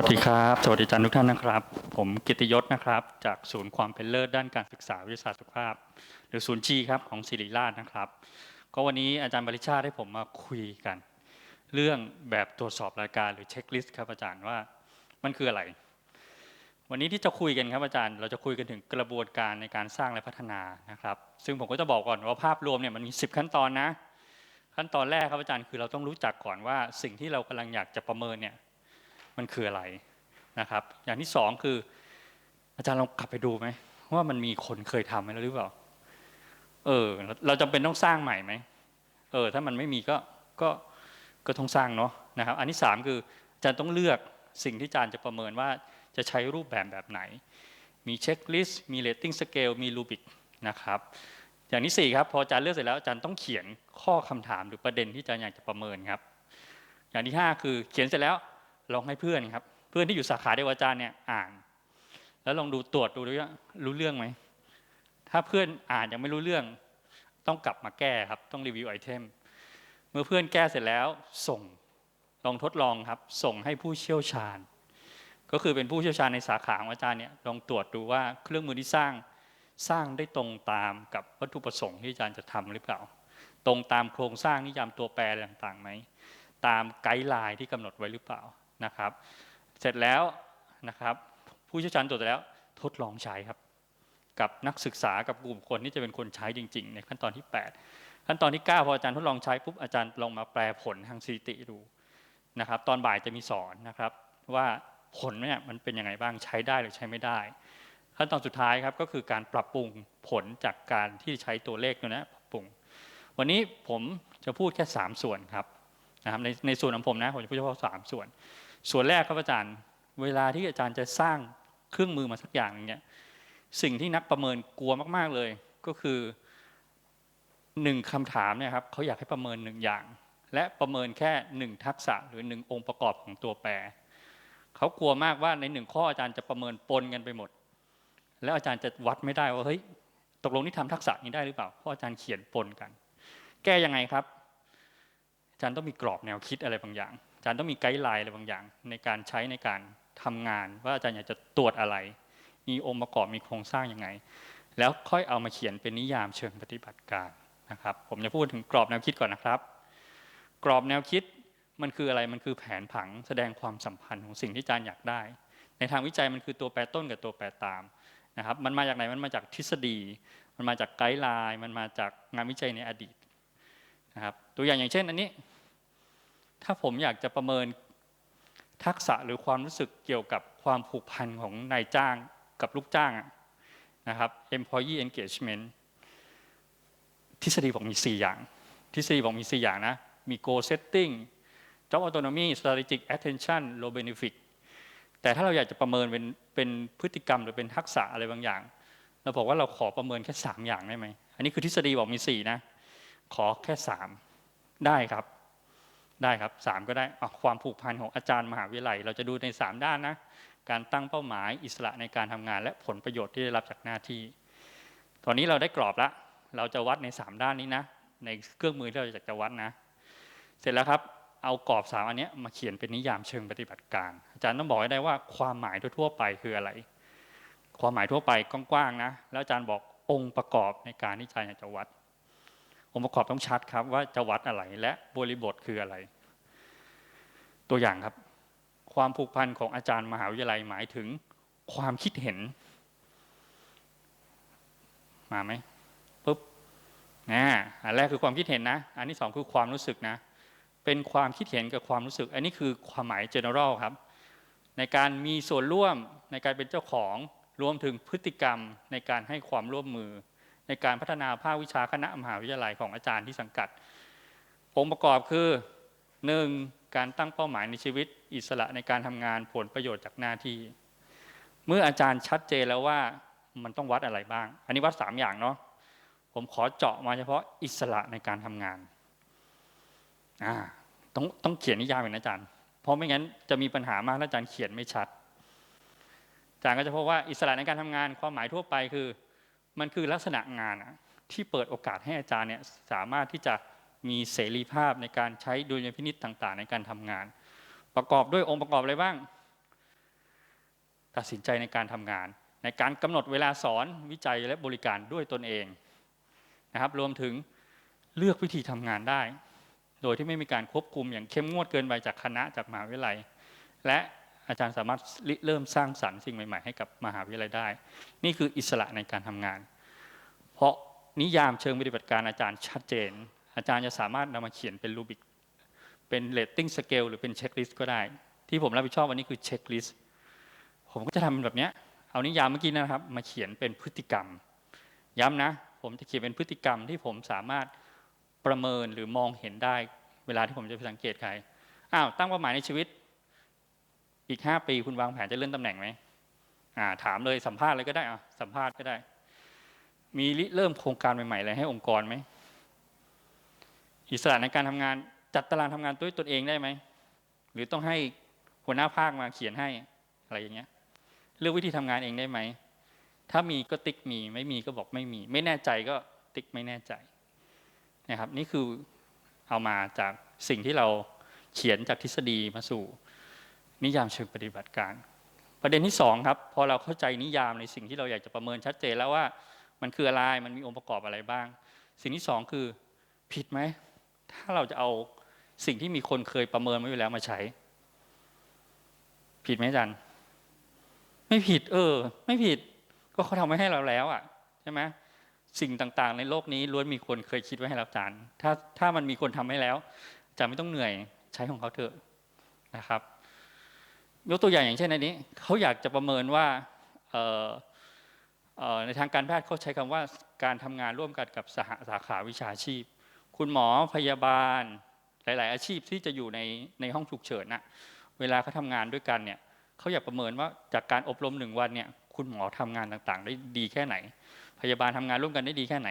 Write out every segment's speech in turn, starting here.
วัสดีครับ สวัสดีอาจารย์ทุกท่านนะครับ ผมกิติยศนะครับ จากศูนย์ความเป็นเลิศด้านการศึกษาวิทยาศาสตร์สุขภาพ หรือศูนย์จีครับของศิริราชนะครับ ก็วันนี้อาจารย์บริชาติให้ผมมาคุยกัน เรื่องแบบตรวจสอบรายการหรือเช็คลิสต์ครับอาจารย์ว่ามันคืออะไร วันนี้ที่จะคุยกันครับอาจารย์ เราจะคุยกันถึงกระบวนการในการสร้างและพัฒนานะครับ ซึ่งผมก็จะบอกก่อนว่าภาพรวมเนี่ยมันมี 10 ขั้นตอนนะ ขั้นตอนแรกครับอาจารย์คือเราต้องรู้จักก่อนว่าสิ่งที่เรากำลังอยากจะประเมินเนี่ย มันคืออะไรนะครับ อย่างที่สองคือ อาจารย์ลองกลับไปดูไหมว่ามันมีคนเคยทำมาแล้วหรือเปล่า เออ เราจำเป็นต้องสร้างใหม่ไหมเออ ถ้ามันไม่มีก็ก็ก็ต้องสร้างเนาะนะครับ อันที่สามคืออาจารย์ต้องเลือกสิ่งที่อาจารย์จะประเมินว่าจะใช้รูปแบบแบบไหน มีเช็คลิสต์มีเรตติ้งสเกลมีรูบิกนะครับอย่างที่สี่ครับพออาจารย์เลือกเสร็จแล้วอาจารย์ต้องเขียนข้อคำถามหรือประเด็นที่อาจารย์อยากจะประเมินครับ อย่างที่ห้าคือเขียนเสร็จแล้ว ลองให้เพื่อนครับ เพื่อนที่อยู่สาขาเดียวกับอาจารย์เนี่ยอ่าน แล้วลองดูตรวจดูด้วยว่ารู้เรื่องไหมถ้าเพื่อนอ่านยังไม่รู้เรื่อง ต้องกลับมาแก้ครับ ต้องรีวิวไอเทมเมื่อเพื่อนแก้เสร็จแล้วส่งลองทดลองครับ ส่งให้ผู้เชี่ยวชาญ ก็คือเป็นผู้เชี่ยวชาญในสาขาของอาจารย์เนี่ยลองตรวจดูว่าเครื่องมือที่สร้างสร้างได้ตรงตามกับวัตถุประสงค์ที่อาจารย์จะทำหรือเปล่า ตรงตามโครงสร้างนิยามตัวแปรอะไรต่างๆไหมตามไกด์ไลน์ที่กำหนดไว้หรือเปล่า นะครับ เสร็จแล้วนะครับผู้เชี่ยวชาญตรวจเสร็จแล้วทดลองใช้ครับ กับนักศึกษากับกลุ่มคนที่จะเป็นคนใช้จริง ๆ ในขั้นตอนที่ 8 ขั้นตอนที่ 9 พออาจารย์ทดลองใช้ปุ๊บอาจารย์ลองมาแปลผลทางสถิติดูนะครับ ตอนบ่ายจะมีสอนนะครับว่าผลเนี่ยมันเป็นยังไงบ้างใช้ได้หรือใช้ไม่ได้ ขั้นตอนสุดท้ายครับก็คือการปรับปรุงผลจากการที่ใช้ตัวเลขตัวนี้ปรับปรุง วันนี้ผมจะพูดแค่ 3 ส่วนครับนะครับในในส่วนของผมนะผมจะพูดเฉพาะสามส่วน ส่วนแรกครับอาจารย์ เวลาที่อาจารย์จะสร้างเครื่องมือมาสักอย่างหนึงเนี่ยสิ่งที่นักประเมินกลัวมากๆเลยก็คือหนึ่งคำถามเนี่ยครับเขาอยากให้ประเมินหนึ่งอย่าง และประเมินแค่หนึ่งทักษะหรือหนึ่งองค์ประกอบของตัวแปรเขากลัวมากว่าในหนึ่งข้ออาจารย์จะประเมินปนกันไปหมด แล้วอาจารย์จะวัดไม่ได้ว่าเฮ้ยตกลงนี่ทำทักษะนี้ได้หรือเปล่าเพราะอาจารย์เขียนปนกัน แก้ยังไงครับ อาจารย์ต้องมีกรอบแนวคิดอะไรบางอย่าง อาจารย์ต้องมีไกด์ไลน์อะไรบางอย่าง ในการใช้ในการทำงาน ว่าอาจารย์อยากจะตรวจอะไร มีองค์ประกอบมีโครงสร้างยังไง แล้วค่อยเอามาเขียนเป็นนิยามเชิงปฏิบัติการนะครับ ผมจะพูดถึงกรอบแนวคิดก่อนนะครับ กรอบแนวคิดมันคืออะไรมันคือแผนผังแสดงความสัมพันธ์ของสิ่งที่อาจารย์อยากได้ ในทางวิจัยมันคือตัวแปรต้นกับตัวแปรตามนะครับ มันมาจากไหนมันมาจากทฤษฎี มันมาจากไกด์ไลน์มันมาจากงานวิจัยในอดีตนะครับ ตัวอย่างอย่างเช่น อันนี้ ถ้าผมอยากจะประเมินทักษะหรือความรู้สึกเกี่ยวกับความผูกพันของนายจ้างกับลูกจ้างนะครับ employee engagement ทฤษฎีบอกมี 4 อย่าง ทฤษฎีบอกมี 4 อย่างนะ มี goal setting job autonomy strategic attention low benefit แต่ถ้าเราอยากจะประเมินเป็นเป็นพฤติกรรมหรือเป็นทักษะอะไรบางอย่าง เราบอกว่าเราขอประเมินแค่ 3 อย่างได้ไหม อันนี้คือทฤษฎีบอกมี 4 นะ ขอแค่ 3 ได้ครับ ได้ครับสามก็ได้ความผูกพันของอาจารย์มหาวิทยาลัย เราจะดูใน 3 ด้านนะ การตั้งเป้าหมายอิสระในการทำงาน และผลประโยชน์ที่ได้รับจากหน้าที่ ตอนนี้เราได้กรอบละเราจะวัดใน 3 ด้านนี้นะ ในเครื่องมือที่เราอยากจะวัดนะ เสร็จแล้วครับ เอากรอบสามอันนี้มาเขียนเป็นนิยามเชิงปฏิบัติการ อาจารย์ต้องบอกให้ได้ว่าความหมายทั่วๆไปคืออะไร ความหมายทั่วไปกว้างๆนะ แล้วอาจารย์บอกองค์ประกอบในการที่อาจารย์จะวัด องค์ประกอบต้องชัดครับว่าจะวัดอะไรและบริบทคืออะไร ตัวอย่างครับ ความผูกพันของอาจารย์มหาวิทยาลัยหมายถึงความคิดเห็น มาไหมปุ๊บนะอันแรกคือความคิดเห็นนะ อันที่สองคือความรู้สึกนะ เป็นความคิดเห็นกับความรู้สึก อันนี้คือความหมาย general ครับ ในการมีส่วนร่วมในการเป็นเจ้าของรวมถึงพฤติกรรมในการให้ความร่วมมือ ในการพัฒนาภาควิชาคณะมหาวิทยาลัยของอาจารย์ที่สังกัด องค์ประกอบคือหนึ่งการตั้งเป้าหมายในชีวิต อิสระในการทำงานผลประโยชน์จากหน้าที่ เมื่ออาจารย์ชัดเจนแล้วว่ามันต้องวัดอะไรบ้าง อันนี้วัดสามอย่างเนาะผมขอเจาะมาเฉพาะอิสระในการทำงานอ่าต้องต้องเขียนนิยามเป็นอาจารย์ เพราะไม่งั้นจะมีปัญหามากถ้าอาจารย์เขียนไม่ชัดอาจารย์ก็จะพบว่าอิสระในการทำงานความหมายทั่วไปคือ มันคือลักษณะงานที่เปิดโอกาสให้อาจารย์เนี่ยสามารถที่จะมีเสรีภาพในการใช้ดุลยพินิจต่าง ๆ ในการทำงาน ประกอบด้วยองค์ประกอบอะไรบ้าง ตัดสินใจในการทำงาน ในการกำหนดเวลาสอนวิจัยและบริการด้วยตนเองนะครับ รวมถึงเลือกวิธีทำงานได้ โดยที่ไม่มีการควบคุมอย่างเข้มงวดเกินไปจากคณะจากมหาวิทยาลัย และ อาจารย์สามารถเริ่มสร้างสรรค์สิ่งใหม่ๆให้กับมหาวิทยาลัยได้ นี่คืออิสระในการทำงาน เพราะนิยามเชิงปฏิบัติการอาจารย์ชัดเจน อาจารย์จะสามารถนำมาเขียนเป็นรูบิกเป็นเรตติ้งสเกลหรือเป็นเช็คลิสต์ก็ได้ ที่ผมรับผิดชอบวันนี้คือเช็คลิสต์ผมก็จะทำแบบนี้เอานิยามเมื่อกี้นะครับ มาเขียนเป็นพฤติกรรม ย้ำนะ ผมจะเขียนเป็นพฤติกรรมที่ผมสามารถประเมินหรือมองเห็นได้เวลาที่ผมจะไปสังเกตใครอ้าวตั้งเป้าหมายในชีวิต อีก 5 ปีคุณวางแผนจะเลื่อนตำแหน่งไหมอ่าถามเลยสัมภาษณ์เลยก็ได้อะสัมภาษณ์ก็ได้ มีริเริ่มโครงการใหม่ๆอะไรให้องค์กรไหมอิสระในการทำงานจัดตารางทำงานด้วยตนเองได้ไหมหรือต้องให้หัวหน้าภาคมาเขียนให้อะไรอย่างเงี้ยเลือกวิธีทำงานเองได้ไหมถ้ามีก็ติ๊กมีไม่มีก็บอกไม่มี ไม่แน่ใจก็ติ๊กไม่แน่ใจนะครับ นี่คือเอามาจากสิ่งที่เราเขียนจากทฤษฎีมาสู่ นิยามเชิงปฏิบัติการ ประเด็นที่สองครับพอเราเข้าใจนิยามในสิ่งที่เราอยากจะประเมินชัดเจนแล้วว่า มันคืออะไรมันมีองค์ประกอบอะไรบ้าง สิ่งที่สองคือผิดไหมถ้าเราจะเอาสิ่งที่มีคนเคยประเมินไว้อยู่แล้วมาใช้ ผิดไหมอาจารย์ไม่ผิด เออ ไม่ผิด ก็เขาทำไว้ให้เราแล้วอะใช่ไหมสิ่งต่างๆ ในโลกนี้ล้วนมีคนเคยคิดไว้ให้เราอาจารย์ถ้าถ้ามันมีคนทำให้แล้วจารย์ไม่ต้องเหนื่อยใช้ของเขาเถอะนะครับ ยกตัวอย่างอย่างเช่นในนี้เขาอยากจะประเมินว่าในทางการแพทย์เขาใช้คำว่าการทำงานร่วมกันกับสหสาขาวิชาชีพ คุณหมอพยาบาลหลาย ๆ อาชีพที่จะอยู่ในในห้องฉุกเฉินนะเวลาเขาทำงานด้วยกันเนี่ยเขาอยากประเมินว่าจากการอบรมหนึ่งวันเนี่ยคุณหมอทำงานต่างๆ ได้ดีแค่ไหน พยาบาลทำงานร่วมกันได้ดีแค่ไหน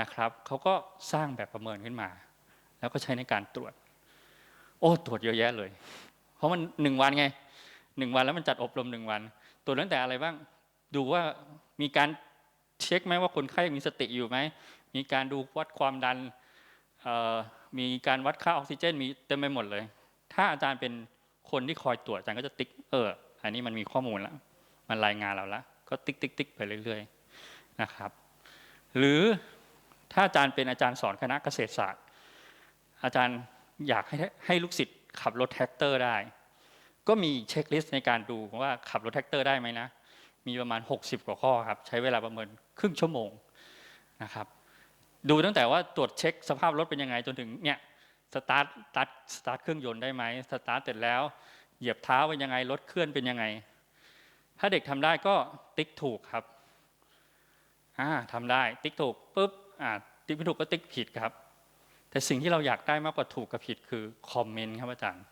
นะครับเขาก็สร้างแบบประเมินขึ้นมา แล้วก็ใช้ในการตรวจ โอ้ตรวจเยอะแยะเลย เพราะมันหนึ่งวันไง หนึ่งวันแล้วมันจัดอบรมหนึ่งวันตรวจตั้งแต่อะไรบ้าง ดูว่ามีการเช็คไหมว่าคนไข้มีสติอยู่ไหม มีการดูวัดความดัน มีการวัดค่าออกซิเจน มีเต็มไปหมดเลย ถ้าอาจารย์เป็นคนที่คอยตรวจอาจารย์ก็จะติ๊กเออ อันนี้มันมีข้อมูลแล้ว มันรายงานเราแล้วก็ติ๊กติ๊กติ๊กไปเรื่อยๆนะครับ หรือถ้าอาจารย์เป็นอาจารย์สอนคณะเกษตรศาสตร์ อาจารย์อยากให้ให้ลูกศิษย์ขับรถแท็กเตอร์ได้ ก็มีเช็คลิสต์ในการดูว่าขับรถแท็กเตอร์ได้ไหมนะ มีประมาณ 60 กว่าข้อครับ ใช้เวลาประเมินครึ่งชั่วโมงนะครับ ดูตั้งแต่ว่าตรวจเช็คสภาพรถเป็นยังไงจนถึงเนี่ยสตาร์ทสตาร์ทสตาร์ทเครื่องยนต์ได้ไหมสตาร์ทเสร็จแล้วเหยียบเท้าเป็นยังไงรถเคลื่อนเป็นยังไง ถ้าเด็กทำได้ก็ติ๊กถูกครับอ่าทำได้ติ๊กถูกปุ๊บอ่าติ๊กไม่ถูกก็ติ๊กผิดครับ แต่สิ่งที่เราอยากได้มากกว่าถูกกับผิดคือคอมเมนต์ครับอาจารย์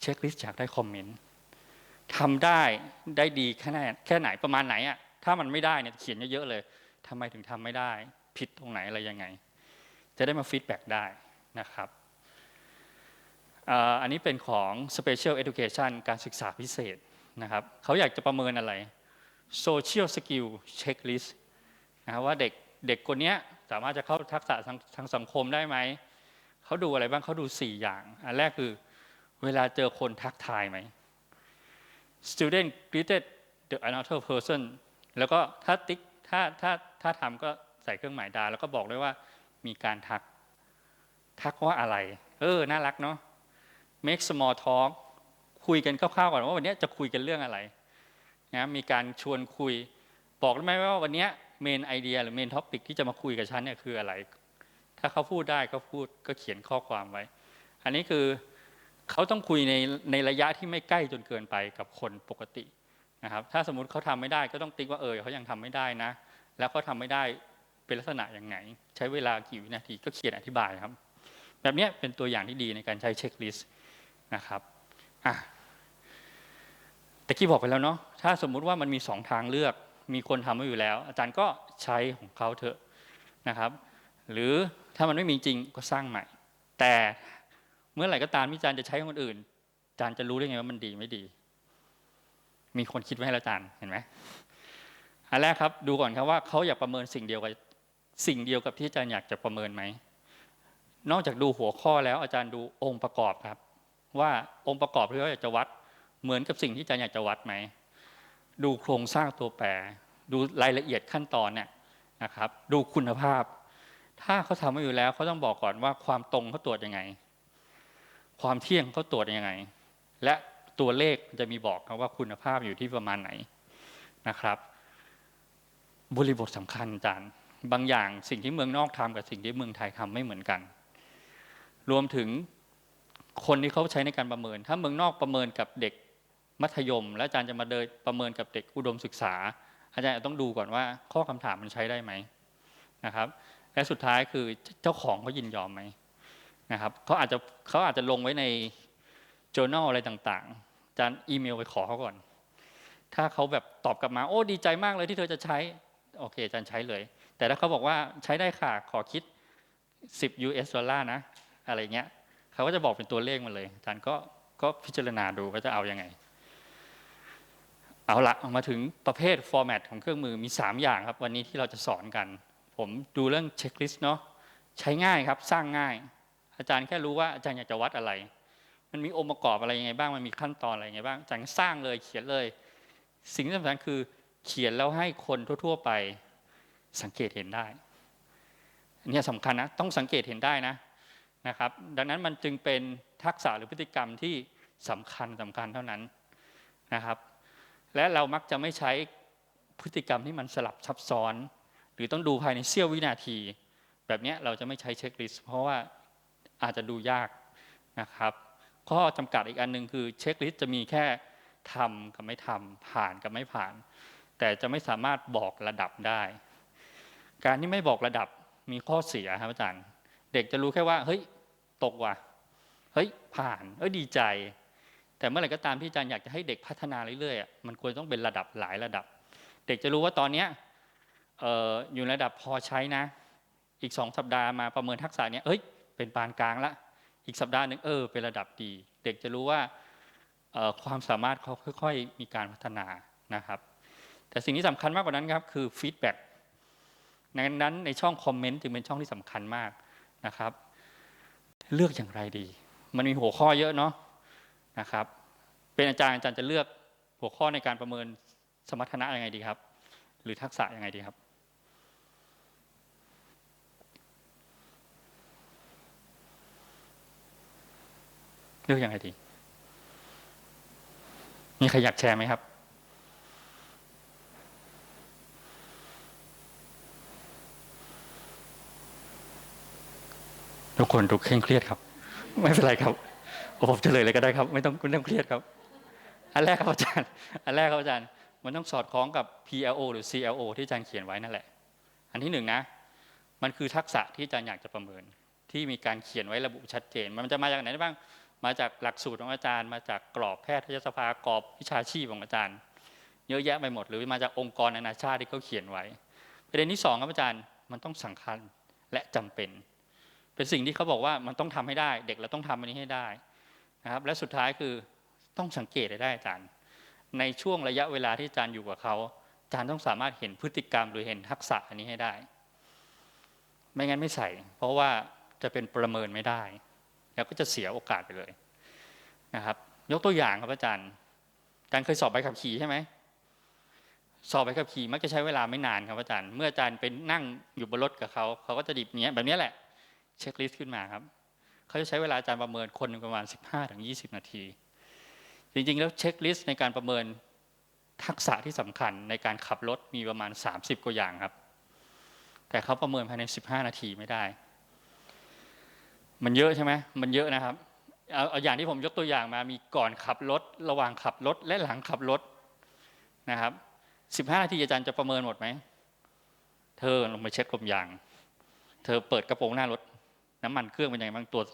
เช็คลิสต์อยากได้คอมเมนต์ทำได้ได้ดีแค่ไหนแค่ไหนประมาณไหนอะถ้ามันไม่ได้เนี่ยเขียนเยอะๆเลยทำไมถึงทำไม่ได้ ผิดตรงไหนอะไรยังไง จะได้มาฟีดแบ็กได้นะครับอันนี้เป็นของ Special Education การศึกษาพิเศษนะครับเขาอยากจะประเมินอะไร Social Skill Checklist นะครับว่าเด็กเด็กคนนี้สามารถจะเข้าทักษะทางทางสังคมได้ไหม เขาดูอะไรบ้างเขาดู 4 อย่าง อันแรกคือ เวลาเจอคนทักทายไหม student greeted the another person แล้วก็ถ้าติ๊กถ้าถ้าถ้าทำก็ใส่เครื่องหมายดา แล้วก็บอกด้วยว่ามีการทัก ทักว่าอะไร เออ น่ารักเนาะ make small talk คุยกันคร่าวๆก่อนว่าวันนี้จะคุยกันเรื่องอะไรนะมีการชวนคุย บอกได้ไหมว่าวันนี้เมนไอเดียหรือเมนท็อปิกที่จะมาคุยกับฉันเนี่ยคืออะไร ถ้าเขาพูดได้ก็พูดก็เขียนข้อความไว้ อันนี้คือ เขาต้องคุยในในระยะที่ไม่ใกล้จนเกินไปกับคนปกตินะครับ ถ้าสมมติเขาทำไม่ได้ก็ต้องติ๊กว่าเออเขายังทำไม่ได้นะ แล้วเขาทาไม่ได้เป็นลักษณะอย่างไง ใช้เวลากี่วินาทีก็เขียนอธิบายครับ แบบนี้เป็นตัวอย่างที่ดีในการใช้เช็คลิสต์นะครับอะแต่กี้บอกไปแล้วเนาะถ้าสมมุติว่ามันมีสองทางเลือก มีคนทำไว้อยู่แล้ว อาจารย์ก็ใช้ของเขาเถอะนะครับ หรือถ้ามันไม่มีจริงก็สร้างใหม่ แต่ มื่อไหร่ก็ตามที่อาจารย์จะใช้คนอื่นอาจารย์จะรู้ได้ไงว่ามันดีไม่ดี มีคนคิดไว้ให้แล้วอาจารย์เห็นไหมอันแรกครับ ดูก่อนครับว่าเขาอยากประเมินสิ่งเดียวกับสิ่งเดียวกับที่อาจารย์อยากจะประเมินไหมนอกจากดูหัวข้อแล้วอาจารย์ดูองค์ประกอบครับ ว่าองค์ประกอบที่เขาอยากจะวัด เหมือนกับสิ่งที่อาจารย์อยากจะวัดไหมดูโครงสร้างตัวแปร ดูรายละเอียดขั้นตอนเนี่ยนะครับ ดูคุณภาพ ถ้าเขาทำมาอยู่แล้วเขาต้องบอกก่อนว่าความตรงเขาตรวจยังไง ความเที่ยงเขาตรวจยังไง และตัวเลขจะมีบอกครับว่าคุณภาพอยู่ที่ประมาณไหนนะครับ บริบทสำคัญอาจารย์บางอย่างสิ่งที่เมืองนอกทำกับสิ่งที่เมืองไทยทำไม่เหมือนกัน รวมถึงคนที่เขาใช้ในการประเมิน ถ้าเมืองนอกประเมินกับเด็กมัธยม แล้วอาจารย์จะมาเดินประเมินกับเด็กอุดมศึกษา อาจารย์ต้องดูก่อนว่า ข้อคำถามมันใช้ได้ไหมนะครับ และสุดท้ายคือเจ้าของเขายินยอมไหม นะครับเขาอาจจะเขาอาจจะลงไว้ใน journal อะไรต่างๆอาจารย์อีเมลไปขอเขาก่อน ถ้าเขาแบบตอบกลับมาโอ้ดีใจมากเลยที่เธอจะใช้โอเคอาจารย์ใช้เลย แต่ถ้าเขาบอกว่าใช้ได้ค่ะขอคิด 10 US ดอลลาร์นะอะไรเงี้ยเขาก็จะบอกเป็นตัวเลขมาเลยอาจารย์ก็ก็พิจารณาดูว่าจะเอาอยัางไง เอาละมาถึงประเภทฟอร์แมตของเครื่องมือมี 3 อย่างครับ วันนี้ที่เราจะสอนกัน ผมดูเรื่องเช็คลิสต์เนาะใช้ง่ายครับสร้างง่าย อาจารย์แค่รู้ว่าอาจารย์อยากจะวัดอะไร มันมีองค์ประกอบอะไรยังไงบ้างมันมีขั้นตอนอะไรยังไงบ้างอาจารย์สร้างเลยเขียนเลย สิ่งที่สำคัญคือเขียนแล้วให้คนทั่ว ๆ ไปสังเกตเห็นได้อันนี้สำคัญนะต้องสังเกตเห็นได้นะนะครับ ดังนั้นมันจึงเป็นทักษะหรือพฤติกรรมที่สำคัญสำคัญเท่านั้นนะครับ และเรามักจะไม่ใช้พฤติกรรมที่มันสลับซับซ้อน หรือต้องดูภายในเสี้ยววินาที แบบนี้เราจะไม่ใช้เช็คลิสต์เพราะว่า อาจจะดูยากนะครับข้อจำกัดอีกอันหนึ่งคือเช็คลิสต์จะมีแค่ทำกับไม่ทำผ่านกับไม่ผ่าน แต่จะไม่สามารถบอกระดับได้ การที่ไม่บอกระดับมีข้อเสียครับอาจารย์ เด็กจะรู้แค่ว่า เฮ้ย ตกว่ะเฮ้ย ผ่านเอ้ยดีใจ แต่เมื่อไหร่ก็ตามที่อาจารย์อยากจะให้เด็กพัฒนาเรื่อยๆมันควรต้องเป็นระดับหลายระดับ เด็กจะรู้ว่าตอนเนี้ยอยู่ระดับพอใช้นะ อีกสองสัปดาห์มาประเมินทักษะเนี้ยเอ้ย เป็นปานกลางละอีกสัปดาห์หนึ่งเออเป็นระดับดี เด็กจะรู้ว่าความสามารถเขาค่อย ๆ มีการพัฒนานะครับ แต่สิ่งที่สำคัญมากกว่านั้นครับคือฟีดแบ็กดังนั้นในช่องคอมเมนต์จึงเป็นช่องที่สำคัญมากนะครับ เลือกอย่างไรดี มันมีหัวข้อเยอะเนาะนะครับ เป็นอาจารย์อาจารย์จะเลือกหัวข้อในการประเมินสมรรถนะยังไงดีครับ หรือทักษะยังไงดีครับ ลือกยังไงดี มีใครอยากแชร์ไหมครับ ทุกคนดูเคร่งเครียดครับ ไม่เป็นไรครับผมเฉลยเลยก็ได้ครับ ไม่ต้องไม่ต้องเครียดครับ อันแรกครับอาจารย์ อันแรกครับอาจารย์ มันต้องสอดคล้องกับ PLO หรือ CLO ที่อาจารย์เขียนไว้นั่นแหละ อันที่หนึ่งนะ มันคือทักษะที่อาจารย์อยากจะประเมิน ที่มีการเขียนไว้ระบุชัดเจน มันจะมาจากไหนได้บ้าง มาจากหลักสูตรของอาจารย์ มาจากกรอบแพทยสภากรอบวิชาชีพของอาจารย์ เยอะแยะไปหมด หรือมาจากองค์กรนานาชาติที่เขาเขียนไว้ประเด็นที่สองครับอาจารย์มันต้องสำคัญและจำเป็น เป็นสิ่งที่เขาบอกว่ามันต้องทำให้ได้ เด็กเราต้องทำอันนี้ให้ได้นะครับและสุดท้ายคือต้องสังเกตให้ได้อาจารย์ ในช่วงระยะเวลาที่อาจารย์อยู่กับเขาอาจารย์ต้องสามารถเห็นพฤติกรรมหรือเห็นทักษะอันนี้ให้ได้ ไม่งั้นไม่ใส่ เพราะว่าจะเป็นประเมินไม่ได้ แล้วก็จะเสียโอกาสไปเลยนะครับ ยกตัวอย่างครับอาจารย์อาจารย์เคยสอบใบขับขี่ใช่ไหมสอบใบขับขี่มักจะใช้เวลาไม่นานครับอาจารย์ เมื่ออาจารย์ไปนั่งอยู่บนรถกับเขาเขาก็จะดิบเนี้ยแบบนี้แหละเช็คลิสต์ขึ้นมาครับเขาจะใช้เวลาอาจารย์ประเมินคนประมาณ 15-20 นาที จริงๆ แล้วเช็คลิสต์ในการประเมินทักษะที่สำคัญในการขับรถมีประมาณ 30 กว่าอย่างครับ แต่เขาประเมินภายใน 15 นาทีไม่ได้ มันเยอะใช่ไหมมันเยอะนะครับเอาเอาอย่างที่ผมยกตัวอย่างมามีก่อนขับรถ ระหว่างขับรถ และหลังขับรถนะครับ15นาทีอาจารย์จะประเมินหมดไหม เธอลงไปเช็คลมยาง เธอเปิดกระโปรงหน้ารถ น้ำมันเครื่องเป็นยังไงบ้างตรวจ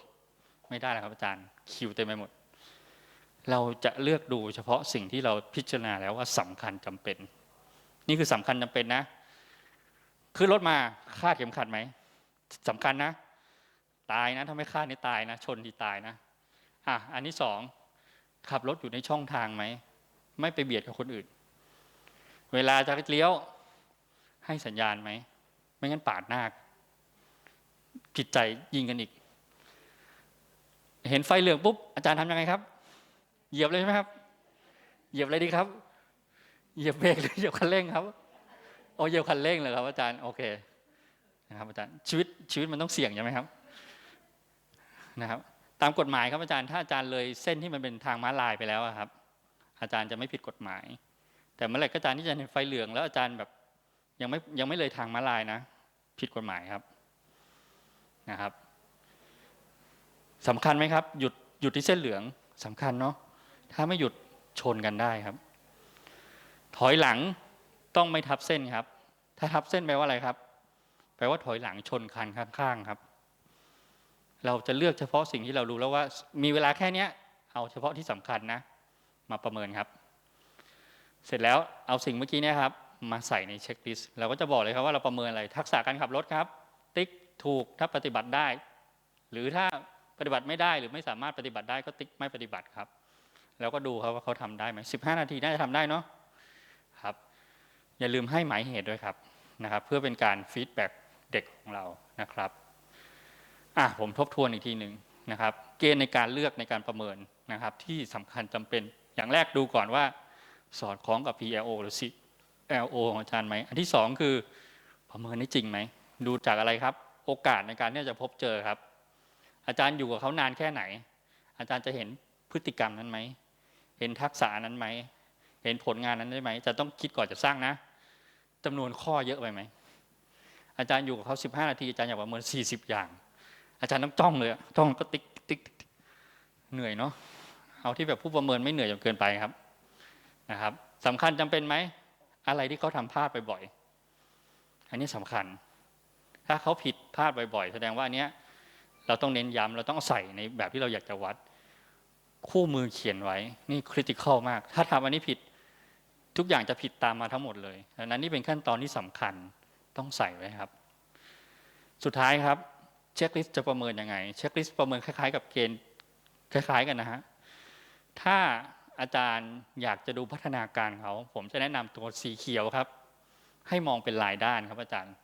ไม่ได้แล้วครับอาจารย์คิวเต็มไปหมด เราจะเลือกดูเฉพาะสิ่งที่เราพิจารณาแล้วว่าสำคัญจำเป็น นี่คือสำคัญจำเป็นนะขึ้นรถมาคาดเข็มขัดไหมสำคัญนะ ตายนะถ้าไม่คานี่ตายนะ ชนที่ตายนะอะอันที่สองขับรถอยู่ในช่องทางไหม ไม่ไปเบียดกับคนอื่น เวลาจะเลี้ยว ให้สัญญาณไหม ไม่งั้นปาดหน้าผิดใจยิงกันอีก เห็นไฟเหลืองปุ๊บ อาจารย์ทำยังไงครับ เหยียบเลยใช่ไหมครับ เหยียบอะไรดีครับ เหยียบเบรกหรือเหยียบคันเร่งครับโอ้เหยียบคันเร่งเลยครับอาจารย์ โอเค นะครับอาจารย์ ชีวิตชีวิตมันต้องเสี่ยงใช่ไหมครับ นะครับ ตามกฎหมายครับอาจารย์ถ้าอาจารย์เลยเส้นที่มันเป็นทางม้าลายไปแล้วครับ อาจารย์จะไม่ผิดกฎหมาย แต่เมื่อไหร่ก็ตามที่อาจารย์เห็นไฟเหลืองแล้วอาจารย์แบบยังไม่ยังไม่เลยทางม้าลายนะ ผิดกฎหมายครับนะครับสำคัญไหมครับ หยุดหยุดที่เส้นเหลืองสำคัญเนาะถ้าไม่หยุดชนกันได้ครับ ถอยหลังต้องไม่ทับเส้นครับ ถ้าทับเส้นแปลว่าอะไรครับ แปลว่าถอยหลังชนคันข้างๆครับ เราจะเลือกเฉพาะสิ่งที่เรารู้แล้วว่า มีเวลาแค่เนี้ยเอาเฉพาะที่สำคัญนะ มาประเมินครับ เสร็จแล้วเอาสิ่งเมื่อกี้เนี่ยครับ มาใส่ในเช็คลิสต์เราก็จะบอกเลยครับว่าเราประเมินอะไรทักษะการขับรถครับ ติ๊กถูกถ้าปฏิบัติได้ หรือถ้าปฏิบัติไม่ได้หรือไม่สามารถปฏิบัติได้ก็ติ๊กไม่ปฏิบัติครับ แล้วก็ดูครับว่าเขาทำได้ไหมสิบห้านาทีน่าจะทำได้เนาะครับ อย่าลืมให้หมายเหตุด้วยครับนะครับ เพื่อเป็นการฟีดแบ็กเด็กของเรานะครับ อะผมทบทวนอีกทีหนึ่งนะครับ เกณฑ์ในการเลือกในการประเมินนะครับ ที่สำคัญจำเป็นอย่างแรกดูก่อนว่า สอดคล้องกับ PLO หรือ CLO ของอาจารย์ไหมอันที่สองคือประเมินได้จริงไหมดูจากอะไรครับ โอกาสในการที่จะพบเจอครับ อาจารย์อยู่กับเขานานแค่ไหน อาจารย์จะเห็นพฤติกรรมนั้นไหมเห็นทักษะนั้นไหมเห็นผลงานนั้นได้ไหมจะต้องคิดก่อนจะสร้างนะจำนวนข้อเยอะไปไหมอาจารย์อยู่กับเขา15 นาทีอาจารย์อยากประเมิน 40 อย่าง อาจารย์ต้องจ้องเลยจ้องก็ติ๊กติ๊กเหนื่อยเนาะเอาที่แบบผู้ประเมินไม่เหนื่อยจนเกินไปครับนะครับสำคัญจำเป็นไหมอะไรที่เขาทำพลาดบ่อยๆอันนี้สำคัญ ถ้าเขาผิดพลาดบ่อยๆ แสดงว่าอันเนี้ยเราต้องเน้นย้ำเราต้องใส่ในแบบที่เราอยากจะวัด คู่มือเขียนไว้นี่คริติคอลมาก ถ้าทำอันนี้ผิดทุกอย่างจะผิดตามมาทั้งหมดเลยดังนั้นนี่เป็นขั้นตอนที่สำคัญต้องใส่ไว้ครับ สุดท้ายครับ เช็คลิสต์จะประเมินยังไง เช็คลิสต์ประเมินคล้ายๆ กับเกณฑ์คล้าย ๆ กันนะฮะ ถ้าอาจารย์อยากจะดูพัฒนาการเขา ผมจะแนะนำตัวสีเขียวครับ ให้มองเป็นลายด้านครับอาจารย์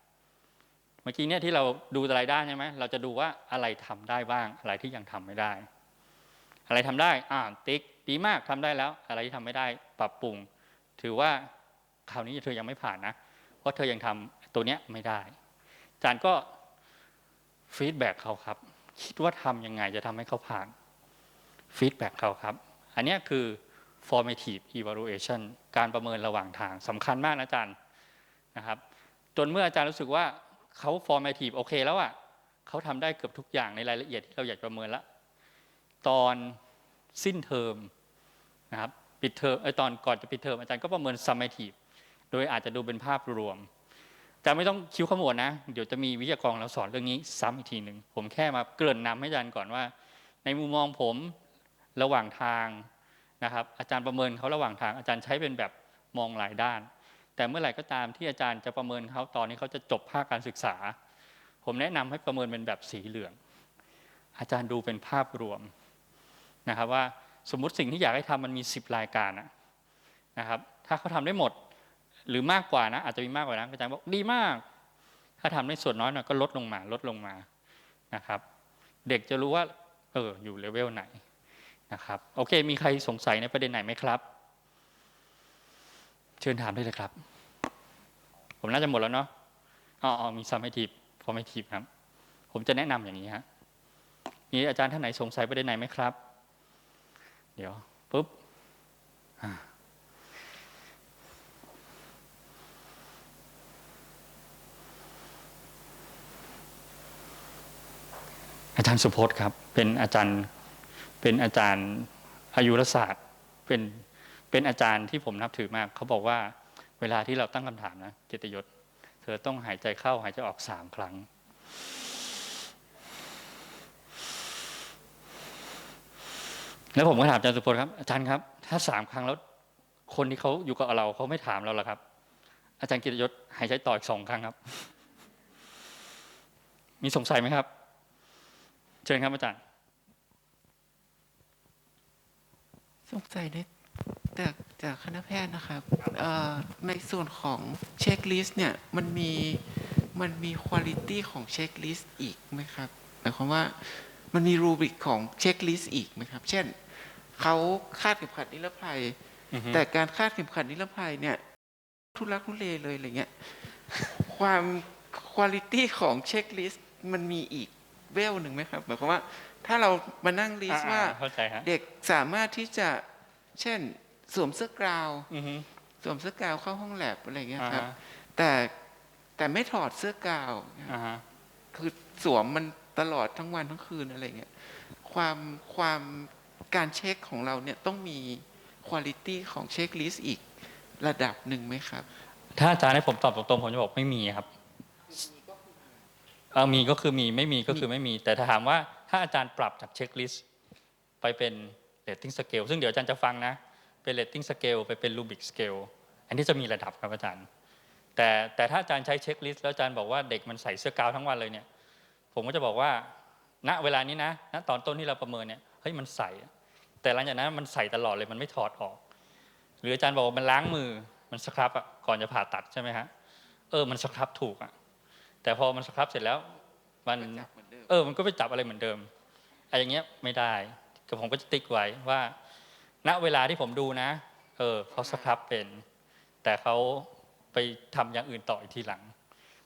เมื่อกี้เนี่ยที่เราดูรายด้านใช่ไหมเราจะดูว่าอะไรทำได้บ้าง อะไรที่ยังทำไม่ได้ อะไรทำได้ อ่าติ๊ก ดีมากทำได้แล้ว อะไรที่ทำไม่ได้ ปรับปรุง ถือว่าคราวนี้เธอยังไม่ผ่านนะ เพราะเธอยังทำตัวเนี้ยไม่ได้ อาจารย์ก็ ฟีดแบ็กเขาครับ คิดว่าทำยังไงจะทำให้เขาผ่านฟีดแบ็กเขาครับ อันนี้คือ formative evaluation การประเมินระหว่างทางสำคัญมากนะอาจารย์นะครับ จนเมื่ออาจารย์รู้สึกว่าเขา formative โอเคแล้วอะ่ะเขาทำได้เกือบทุกอย่างในรายละเอียดที่เราอยากประเมินละตอนสิ้นเทอมนะครับปิดเทอมไอตอนก่อนจะปิดเทอมอาจารย์ก็ประเมิน summative โดยอาจจะดูเป็นภาพรวม จารย์ไม่ต้องคิ้วขมวดนะ เดี๋ยวจะมีวิทยากรเราสอนเรื่องนี้ซ้ำอีกทีหนึ่งผมแค่มาเกริ่นนำให้อาจารย์ก่อนว่า ในมุมมองผมระหว่างทางนะครับ อาจารย์ประเมินเขาระหว่างทางอาจารย์ใช้เป็นแบบมองหลายด้าน แต่เมื่อไหร่ก็ตามที่อาจารย์จะประเมินเขาตอนนี้เขาจะจบภาคการศึกษา ผมแนะนำให้ประเมินเป็นแบบสีเหลือง อาจารย์ดูเป็นภาพรวมนะครับว่าสมมุติสิ่งที่อยากให้ทำมันมี 10 รายการนะนะครับ ถ้าเขาทำได้หมด หรือมากกว่านะ อาจจะมีมากกว่านั้นอาจารย์บอกดีมาก ถ้าทำได้ส่วนน้อยหน่อยก็ลดลงมา ลดลงมานะครับ เด็กจะรู้ว่าเอออยู่เลเวลไหนนะครับโอเค มีใครสงสัยในประเด็นไหนไหมครับ เชิญถามได้เลยครับ ผมน่าจะหมดแล้วเนาะอ๋อมีซัมไอทีฟฟอร์มไอทีฟครับ ผมจะแนะนำอย่างนี้ฮะมีอาจารย์ท่านไหนสงสัยประเด็นไหนไหมครับ เดี๋ยวปุ๊บอ่า อาจารย์สุพจน์ครับ เป็นอาจารย์เป็นอาจารย์อายุรศาสตร์เป็นเป็นอาจารย์ที่ผมนับถือมาก เขาบอกว่าเวลาที่เราตั้งคำถามนะเกียรติยศ เธอต้องหายใจเข้าหายใจออกสามครั้ง แล้วผมก็ถามอาจารย์สุพจน์ครับอาจารย์ครับ ถ้าสามครั้งแล้ว คนที่เขาอยู่กับเราเขาไม่ถามเราละครับ อาจารย์กิตยศหายใจต่ออีกสองครั้งครับ มีสงสัยไหมครับ เชิญครับอาจารย์สงสัยในจากจากคณะแพทย์นะครับเอ่อในส่วนของเช็คลิสต์เนี่ยมันมีมันมีคุณ i t y ของเช็คลิสต์อีกไหมครับหมายความว่ามันมีรูบริกของเช็คลิสต์อีกไหมครับ เช่นเขาคาดเข็มขัดนิรภัยอือฮึแต่การคาดเข็มขัดนิรภัยเนี่ยทุลักทุเลเลยอะไรเงี้ยความคุณลิตี้ของเช็คลิสต์มันมีอีก เวลหนึ่งไหมครับหมายความว่าถ้าเรามานั่งลิสต์ว่าอ่เข้าใจฮะ เด็กสามารถที่จะเช่นสวมเสื้อกราวอือฮึสวมเสื้อกราวเข้าห้องแลบอะไรเงี้ยอ่าครับ ฮะแต่แต่ไม่ถอดเสื้อกราวอ่าฮะคือสวมมันตลอดทั้งวันทั้งคืนอะไรเงี้ยความความการเช็คของเราเนี่ยต้องมีคุณลิตี้ของเช็คลิสต์อีกระดับหนึ่งไหมครับ ถ้าอาจารย์ให้ผมตอบตรงๆผมจะบอกไม่มีครับ เออมีก็คือมีไม่มีก็คือไม่มี แต่ถ้าถามว่าถ้าอาจารย์ปรับจากเช็คลิสต์ไปเป็นเรตติ้งสเกลซึ่งเดี๋ยวอาจารย์จะฟังนะ เป็นเรตติ้งสเกลไปเป็นรูบิกสเกลอันนี้จะมีระดับครับอาจารย์ แต่แต่ถ้าอาจารย์ใช้เช็คลิสต์แล้วอาจารย์บอกว่าเด็กมันใส่เสื้อกาวทั้งวันเลยเนี่ย ผมก็จะบอกว่า ณเวลานี้นะณตอนต้นที่เราประเมินเนี่ยเฮ้ยมันใส่ แต่หลังจากนั้นมันใส่ตลอดเลยมันไม่ถอดออก หรืออาจารย์บอกว่ามันล้างมือมันสครับอะก่อนจะผ่าตัดใช่ไหมฮะเออมันสครับถูกอะ แต่พอมันสครับเสร็จแล้ว มันจับเหมือนเดิมเออมันก็ไปจับอะไรเหมือนเดิมอะไรอย่างเงี้ยไม่ได้ก็ผมก็จะติ๊กไว้ว่า ณเวลาที่ผมดูนะ เออเขาสครับเป็น แต่เขาไปทำอย่างอื่นต่ออีกทีหลัง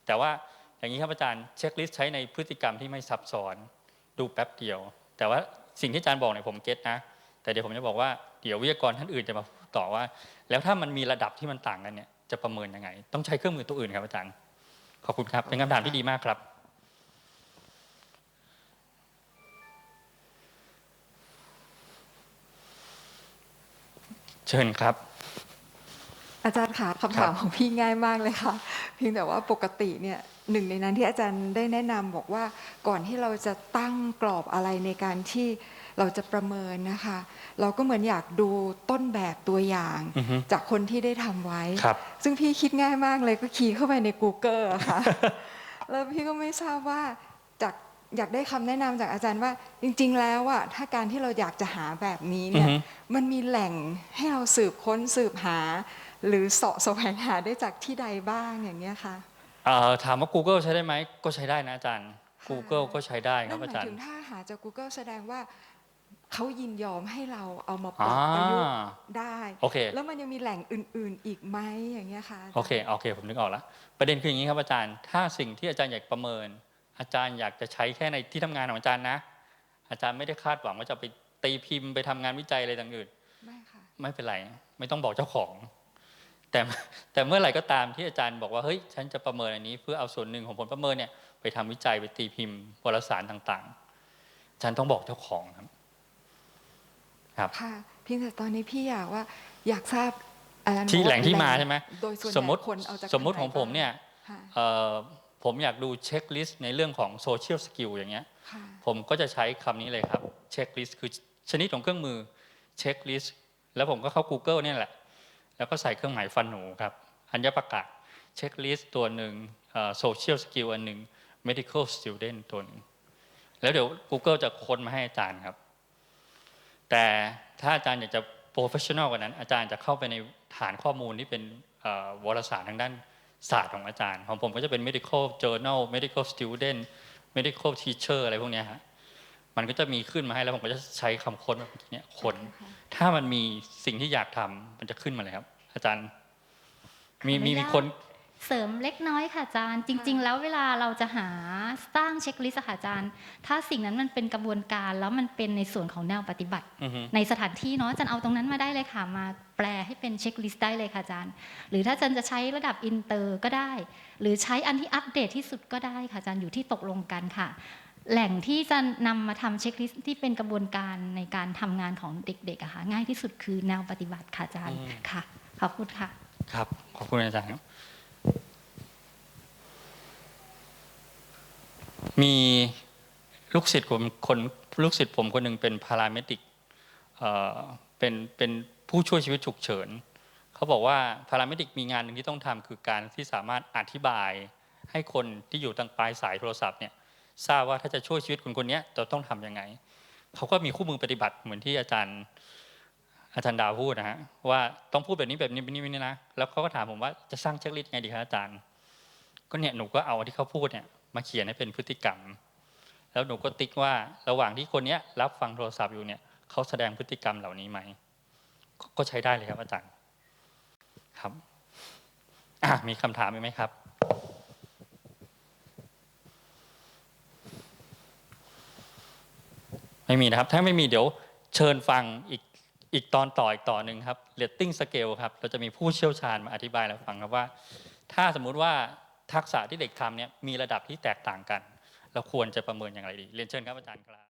แต่ว่าอย่างนี้ครับอาจารย์เช็คลิสต์ใช้ในพฤติกรรมที่ไม่ซับซ้อนดูแป๊บเดียว แต่ว่าสิ่งที่อาจารย์บอกเนี่ยผมเก็ตนะแต่เดี๋ยวผมจะบอกว่าเดี๋ยววิทยากรท่านอื่นจะมาต่อว่า แล้วถ้ามันมีระดับที่มันต่างกันเนี่ยจะประเมินยังไง ต้องใช้เครื่องมือตัวอื่นครับอาจารย์ ขอบคุณครับ เป็นคำถามที่ดีมากครับเชิญครับ อาจารย์คะคำถามของพี่ง่ายมากเลยค่ะ เพียงแต่ว่าปกติเนี่ยหนึ่งในนั้นที่อาจารย์ได้แนะนำบอกว่าก่อนที่เราจะตั้งกรอบอะไรในการที่ เราจะประเมินนะคะ เราก็เหมือนอยากดูต้นแบบตัวอย่าง อือฮึจากคนที่ได้ทำไว้ ครับซึ่งพี่คิดง่ายมากเลยก็คีย์เข้าไปใน Google อะค่ะ แล้วพี่ก็ไม่ทราบว่าจากอยากได้คำแนะนำจากอาจารย์ว่าจริงๆแล้วอะถ้าการที่เราอยากจะหาแบบนี้เนี่ยอือฮึ มันมีแหล่งให้เราสืบค้นสืบหา หรือเสาะแสวงหาได้จากที่ใดบ้างอย่างเงี้ยค่ะ เอ่อถามว่า Google ใช้ได้ไหมก็ใช้ได้นะอาจารย์ค่ะ Google ก็ใช้ได้คนั่รันบหอามาจายรถึย์ งถ้าหาจาก Google แสดงว่า เขายินยอมให้เราเอามาปอ่ารับประยุกต์ได้โอเคแล้วมันยังมีแหล่งอื่น ๆ อีกไหมอย่างเงี้ยค่ะโอเคโอเค ผมนึกออกแล้วประเด็นคืออย่างนี้ครับอาจารย์ ถ้าสิ่งที่อาจารย์อยากประเมิน อาจารย์อยากจะใช้แค่ในที่ทำงานของอาจารย์นะ อาจารย์ไม่ได้คาดหวังว่าจะไปตีพิมพ์ไปทำงานวิจัยอะไรต่างอื่นไม่ค่ะไม่เป็นไรไม่ต้องบอกเจ้าของ แต่แต่เมื่อไหร่ก็ตามที่อาจารย์บอกว่าเฮ้ยฉันจะประเมินอันนี้ เพื่อเอาส่วนหนึ่งของผลประเมินเนี่ยไปทำวิจัยไปตีพิมพ์วารสารต่างๆอาจารย์ต้องบอกเจ้าของครับ ครับค่ะเพียงแต่ตอนนี้พี่อยากว่าอยากทราบอาจารย์ที่บอกว่แหล่งที่มาใช่ไหมโดยส่วนใหสญ่มมติคนเอาจากสมมติของผมเนี่ยค่ะเอ่อผมอยากดูเช็คลิสต์ในเรื่องของโซเชียลสกิลอย่างเงี้ยค่ะผมก็จะใช้คำนี้เลยครับเช็คลิสต์คือชนิดของเครื่องมือเช็คลิสต์แล้วผมก็เข้า Google เนี่ยแหละ แล้วก็ใส่เครื่องหมายฟันหนูครับ อัญญประกาศเช็คลิสต์ตัวหนึ่งโซเชียลสกิลอันหนึ่ง medical student ตัวหนึ่งแล้วเดี๋ยว Google จะค้นมาให้อาจารย์ครับ แต่ถ้าอาจารย์อยากจะ professional กว่านั้น อาจารย์จะเข้าไปในฐานข้อมูลที่เป็นเอ่อวารสารทางด้านศาสตร์ของอาจารย์ ของผมก็จะเป็น medical journal medical student medical teacher อะไรพวกเนี้ยฮะมันก็จะมีขึ้นมาให้แล้วผมก็จะใช้คำค้นแบบเนี้ยค้น ถ้ามันมีสิ่งที่อยากทำมันจะขึ้นมาเลยครับ อาจารย์ มีมีมีคน เสริมเล็กน้อยค่ะอาจารย์ จริง ๆ แล้วเวลาเราจะหาสร้างเช็คลิสต์อะค่ะอาจารย์ ถ้าสิ่งนั้นมันเป็นกระบวนการแล้วมันเป็นในส่วนของแนวปฏิบัติ อือฮึ ในสถานที่เนาะอาจารย์เอาตรงนั้นมาได้เลยค่ะ มาแปลให้เป็นเช็คลิสต์ได้เลยค่ะอาจารย์ หรือถ้าอาจารย์จะใช้ระดับอินเตอร์ก็ได้ หรือใช้อันที่อัปเดตที่สุดก็ได้ค่ะอาจารย์อยู่ที่ตกลงกันค่ะ แหล่งที่จะนำมาทำเช็คลิสต์ที่เป็นกระบวนการในการทำงานของเด็กๆอะค่ะง่ายที่สุดคือแนวปฏิบัติค่ะอาจารย์อืมค่ะขอบคุณค่ะ ครับ ขอบคุณอาจารย์ครับ มีลูกศิษย์ผมคนลูกศิษย์ผมคนหนึ่งเป็นพาราเมดิกเอ่อเป็นเป็นผู้ช่วยชีวิตฉุกเฉินเขาบอกว่าพาราเมดิกมีงานหนึ่งที่ต้องทำคือการที่สามารถอธิบายให้คนที่อยู่ทางปลายสายโทรศัพท์เนี่ยทราบว่าถ้าจะช่วยชีวิตคนคนนี้จะต้องทำยังไงเขาก็มีคู่มือปฏิบัติเหมือนที่อาจารย์อาจารย์ดาวพูดนะฮะว่าต้องพูดแบบนี้แบบนี้แบบนี้แบบนี้นะแล้วเขาก็ถามผมว่าจะสร้างเช็คลิสต์ไงดีครับอาจารย์ ก็เนี่ยหนูก็เอาที่เขาพูดเนี่ย มาเขียนให้เป็นพฤติกรรม แล้วหนูก็ติ๊กว่าระหว่างที่คนนี้รับฟังโทรศัพท์อยู่เนี่ยเขาแสดงพฤติกรรมเหล่านี้ไหมก็ก็ใช้ได้เลยครับอาจารย์ครับมีคำถามไหมครับไม่มีนะครับ ถ้าไม่มีเดี๋ยวเชิญฟังอีกอีกตอนต่ออีกต่อหนึ่งครับ rating scale ครับ เราจะมีผู้เชี่ยวชาญมาอธิบายเราฟังครับว่า ถ้าสมมุติว่า ทักษะที่เด็กทำเนี่ยมีระดับที่แตกต่างกัน เราควรจะประเมินอย่างไรดี เรียนเชิญครับอาจารย์ครับ